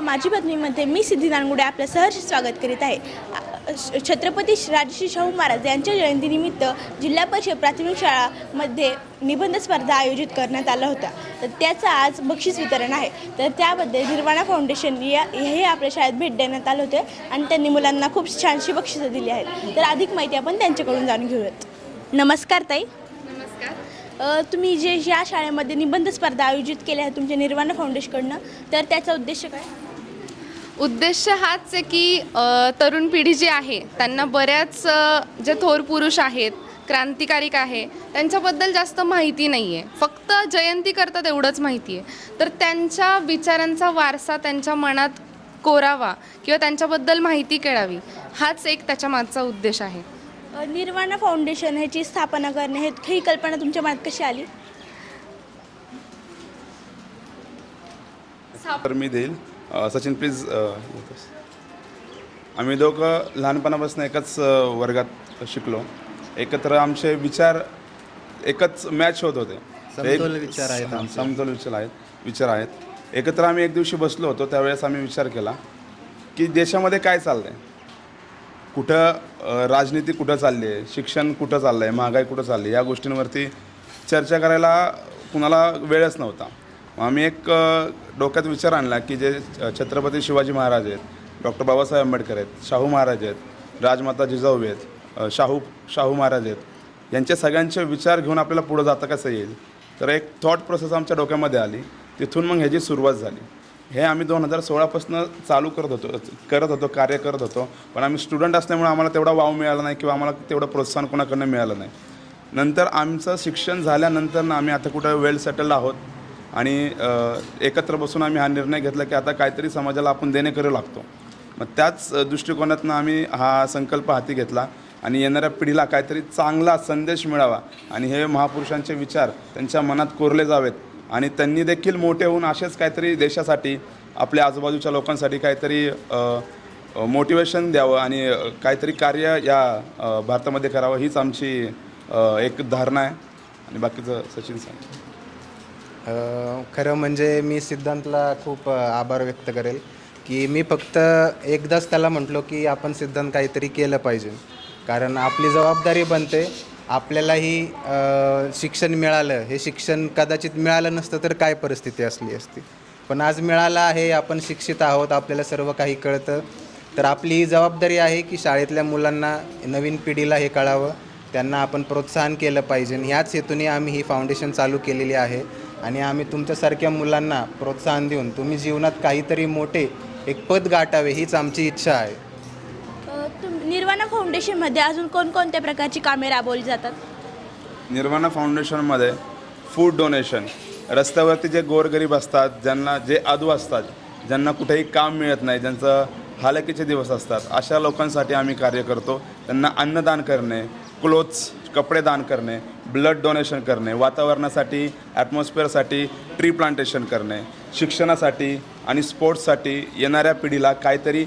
माझी बातमीमध्ये मी सिद्धी नानगुडे आपलं सहर्ष स्वागत करीत आहे. छत्रपती राजश्री शाहू महाराज यांच्या जयंतीनिमित्त जिल्हा परिषद प्राथमिक शाळामध्ये निबंध स्पर्धा आयोजित करण्यात आला होता. तर त्याचं आज बक्षीस वितरण आहे. तर त्याबद्दल निर्वाणा फाउंडेशन या हे आपल्या शाळेत भेट देण्यात आले होते आणि त्यांनी मुलांना खूप छानशी बक्षिसं दिली आहेत. तर अधिक माहिती आपण त्यांच्याकडून जाणून घेऊयात. नमस्कार ताई. तुम्ही जे या शाळेमध्ये निबंध स्पर्धा आयोजित केल्या आहेत तुमच्या निर्वाणा फाउंडेशनकडनं तर त्याचा उद्देश काय? उद्देश हाच आहे की तरुण पिढी जी आहे त्यांना बऱ्याच जे थोर पुरुष आहेत क्रांतिकारिक आहे त्यांच्याबद्दल जास्त माहिती नाही आहे फक्त जयंती करतात एवढंच माहिती आहे तर त्यांच्या विचारांचा वारसा त्यांच्या मनात कोरावा किंवा त्यांच्याबद्दल माहिती कळावी हाच एक त्याच्या मागचा उद्देश आहे. निर्वाणा फाउंडेशन ह्याची स्थापना करणे हे ही कल्पना तुमच्या मनात कशी आली? तर मी देईल. सचिन प्लीज. आम्ही दोघं लहानपणापासून एकाच वर्गात शिकलो. एकत्र आमचे विचार एकच मॅच होत होते. समतोल विचार आहेत. समतोल विचार आहेत विचार आहेत. एकत्र आम्ही एक दिवशी बसलो होतो त्यावेळेस आम्ही विचार केला की देशामध्ये काय चाललं आहे कुठं राजनीती कुठं चालली आहे? शिक्षण कुठं चाललं आहे महागाई कुठं चालली आहे? या गोष्टींवरती चर्चा करायला कुणाला वेळच नव्हता. मग आम्ही एक डोक्यात विचार आणला की जे छ- छत्रपती शिवाजी महाराज आहेत डॉक्टर बाबासाहेब आंबेडकर आहेत शाहू महाराज आहेत राजमाता जिजाऊ आहेत शाहू शाहू महाराज आहेत यांच्या सगळ्यांचे विचार घेऊन आपल्याला पुढं जाता कसं येईल? तर एक थॉट प्रोसेस आमच्या डोक्यामध्ये आली. तिथून मग ह्याची सुरुवात झाली. हे आम्ही दोन हजार सोळापासून चालू करत होतो करत होतो कार्य करत होतो. पण आम्ही स्टुडंट असल्यामुळे आम्हाला तेवढा वाव मिळाला नाही किंवा आम्हाला तेवढं प्रोत्साहन कोणाकडनं मिळालं नाही. नंतर आमचं शिक्षण झाल्यानंतर ना आम्ही आता कुठं वेल सेटल आहोत. आणि एकत्र बसून आम्ही हा निर्णय घेतला की आता काहीतरी समाजाला आपण देणे करू लागतो. मग त्याच दृष्टिकोनातनं आम्ही हा संकल्प हाती घेतला आणि येणाऱ्या पिढीला काहीतरी चांगला संदेश मिळावा आणि हे महापुरुषांचे विचार त्यांच्या मनात कोरले जावेत आणि त्यांनी देखील मोठे होऊन असेच काहीतरी देशासाठी आपल्या आजूबाजूच्या लोकांसाठी काहीतरी मोटिवेशन द्यावं आणि काहीतरी कार्य या भारतामध्ये करावं हीच आमची एक धारणा आहे. आणि बाकीचं सचिन सांग. खरं म्हणजे मी सिद्धांतला खूप आभार व्यक्त करेल की मी फक्त एकदाच त्याला म्हटलो की आपण सिद्धांत काहीतरी केलं पाहिजे. कारण आपली जबाबदारी बनते आपल्यालाही शिक्षण मिळालं. हे शिक्षण कदाचित मिळालं नसतं तर काय परिस्थिती असली असती? पण आज मिळालं आहे आपण शिक्षित आहोत आपल्याला सर्व काही कळतं. तर आपली ही जबाबदारी आहे की शाळेतल्या मुलांना नवीन पिढीला हे कळावं. त्यांना आपण प्रोत्साहन केलं पाहिजे. ह्याच हेतूने आम्ही ही फाउंडेशन चालू केलेली आहे. आणि आम्ही तुमच्यासारख्या मुलांना प्रोत्साहन देऊन तुम्ही जीवनात काहीतरी मोठे एक पद गाठावे हीच आमची इच्छा आहे. अ, तुम निर्वाणा फाउंडेशनमध्ये अजून कोणकोणत्या प्रकारची कामे राबवली जातात? निर्वाणा फाउंडेशनमध्ये फूड डोनेशन रस्त्यावरती जे गोरगरीब असतात ज्यांना जे आदू असतात ज्यांना कुठेही काम मिळत नाही ज्यांचं हालकीचे दिवस असतात अशा लोकांसाठी आम्ही कार्य करतो. त्यांना अन्नदान करणे क्लोथ्स कपडे दान करणे ब्लड डोनेशन करणे वातावरणासाठी ॲटमॉस्फिअरसाठी ट्री प्लांटेशन करणे शिक्षणासाठी आणि स्पोर्ट्ससाठी येणाऱ्या पिढीला काहीतरी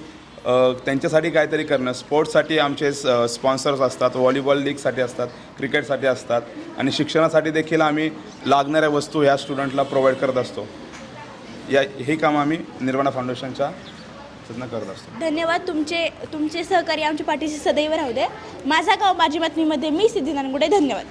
त्यांच्यासाठी काहीतरी करणं. स्पोर्ट्ससाठी आमचे स्पॉन्सर्स असतात व्हॉलीबॉल लीगसाठी असतात क्रिकेटसाठी असतात आणि शिक्षणासाठी देखील आम्ही लागणाऱ्या वस्तू ह्या स्टुडंटला प्रोव्हाइड करत असतो. या हे काम आम्ही निर्वाणा फाउंडेशनच्या करत असतो. धन्यवाद. तुमचे तुमचे सहकारी आमच्या पाठीशी सदैव राहू दे माझा गाव माझी बातमीमध्ये मी सिद्धी नानगुडे धन्यवाद.